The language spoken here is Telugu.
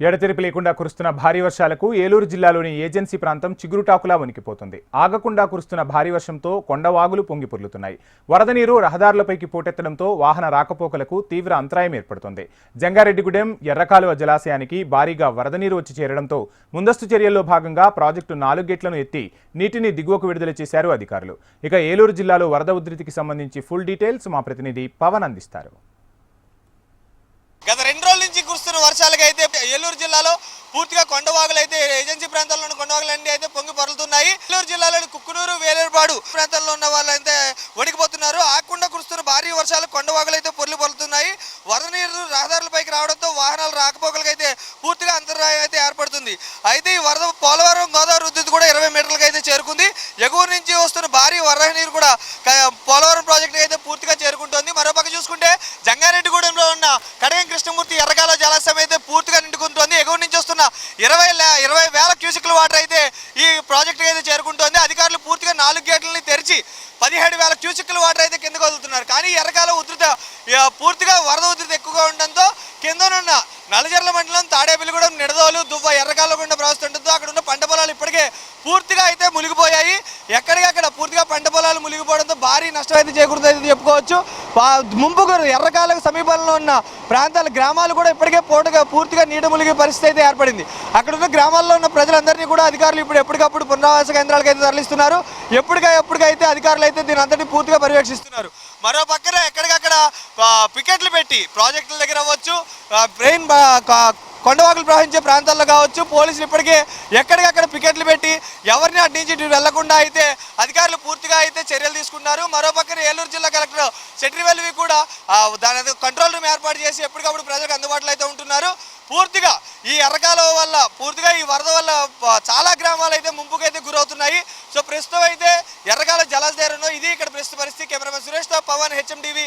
ఎడతెరిపి లేకుండా కురుస్తున్న భారీ వర్షాలకు ఏలూరు జిల్లాలోని ఏజెన్సీ ప్రాంతం చిగురుటాకులా వణికిపోతుంది. ఆగకుండా కురుస్తున్న భారీ వర్షంతో కొండవాగులు పొంగిపొర్లుతున్నాయి వరద నీరు రహదారులపైకి పోటెత్తడంతో వాహన రాకపోకలకు తీవ్ర అంతరాయం ఏర్పడుతుంది. జంగారెడ్డిగూడెం ఎర్రకాలువ జలాశయానికి భారీగా వరద నీరు వచ్చి చేరడంతో ముందస్తు చర్యల్లో భాగంగా ప్రాజెక్టు నాలుగు గేట్లను ఎత్తి నీటిని దిగువకు విడుదల చేశారు అధికారులు. ఇక ఏలూరు జిల్లాలో వరద ఉధృతికి సంబంధించి ఫుల్ డీటెయిల్స్ మా ప్రతినిధి పవన్ అందిస్తారు. నుంచి కురుస్తున్న వర్షాలకి అయితే ఏలూరు జిల్లాలో పూర్తిగా కొండవాగులు అయితే ఏజెన్సీ ప్రాంతాల్లోని కొండవాగులన్నీ అయితే పొంగి పరులుతున్నాయి. ఏలూరు జిల్లాలోని కుక్కునూరు వేలేరుపాడు ప్రాంతాల్లో ఉన్న వాళ్ళు అయితే వణికిపోతున్నారు. ఆకుండా కురుస్తున్న భారీ వర్షాలు కొండవాగులు అయితే పొర్లి పొరులుతున్నాయి. వరద నీరు రహదారులపైకి రావడంతో వాహనాలు రాకపోకలకు అయితే పూర్తిగా అంతరాయం అయితే ఏర్పడుతుంది. అయితే ఈ వరద పోలవరం గోదావరి ఉద్ధృతి కూడా ఇరవై మీటర్లకు అయితే చేరుకుంది. ఎగువ నుంచి వస్తున్న భారీ వరద నీరు కూడా పోలవరం ప్రాజెక్టు అయితే పూర్తిగా చేరుకుంటుంది. మరోపక్క చూసుకుంటే జంగారెడ్డిగూడెంలో ఉన్న కడగం కృష్ణమూర్తి ఇరవై ఇరవై వేల క్యూసిక్ల వాటర్ అయితే ఈ ప్రాజెక్టు అయితే చేరుకుంటోంది. అధికారులు పూర్తిగా నాలుగు గేట్లని తెరిచి పదిహేడు వేల క్యూసిక్ల వాటర్ అయితే కిందకు వదులుతున్నారు. కానీ ఎర్రకాల ఉధృత పూర్తిగా వరద ఉధృతి ఎక్కువగా ఉండడంతో కిందనున్న నలజర్ల మండలం తాడేపల్లిగూడెం నిడదోలు దువ్వ ఎర్రకాల గుండా ప్రవస్తుండటంతో అక్కడ ఉన్న పంట పొలాలు ఇప్పటికే పూర్తిగా అయితే మునిగిపోయాయి. ఎక్కడికక్కడ పొలాలు మునిగిపోవడంతో భారీ నష్టం అయితే చేకూరుతుందని చెప్పుకోవచ్చు. పా- ముంపుగురు ఎర్రకాలకు సమీపంలో ఉన్న ప్రాంతాల గ్రామాలు కూడా ఇప్పటికే పూటగా పూర్తిగా నీట మునిగే పరిస్థితి అయితే ఏర్పడింది. అక్కడ ఉన్న గ్రామాల్లో ఉన్న ప్రజలందరినీ కూడా అధికారులు ఇప్పుడు ఎప్పటికప్పుడు పునరావాస కేంద్రాలకు అయితే తరలిస్తున్నారు. ఎప్పటికా ఎప్పటికైతే అధికారులు అయితే దీని అంతటి పూర్తిగా పర్యవేక్షిస్తున్నారు. మరో పక్కన ఎక్కడికక్కడ పికెట్లు పెట్టి ప్రాజెక్టుల దగ్గర అవ్వచ్చు. బ్రెయిన్ కొండవాకులు ప్రవహించే ప్రాంతాల్లో కావచ్చు పోలీసులు ఇప్పటికే ఎక్కడికక్కడ పికెట్లు పెట్టి ఎవరిని అడ్డించి నుంచి ఇటు వెళ్ళకుండా అయితే అధికారులు పూర్తిగా అయితే చర్యలు తీసుకున్నారు. మరోపక్కన ఏలూరు జిల్లా కలెక్టర్ సెట్రివెల్వి కూడా దాని కంట్రోల్ రూమ్ ఏర్పాటు చేసి ఎప్పటికప్పుడు ప్రజలకు అందుబాటులో అయితే ఉంటున్నారు. పూర్తిగా ఈ ఎర్రకాలువ వల్ల పూర్తిగా ఈ వరద వల్ల చాలా గ్రామాలు అయితే ముంపుకైతే గురవుతున్నాయి. సో ప్రస్తుతం అయితే ఎర్రకాల జలాశయంలో ఇది ఇక్కడ ప్రస్తుత పరిస్థితి. కెమెరామెన్ సురేష్తో పవన్ హెచ్ఎం టీవీ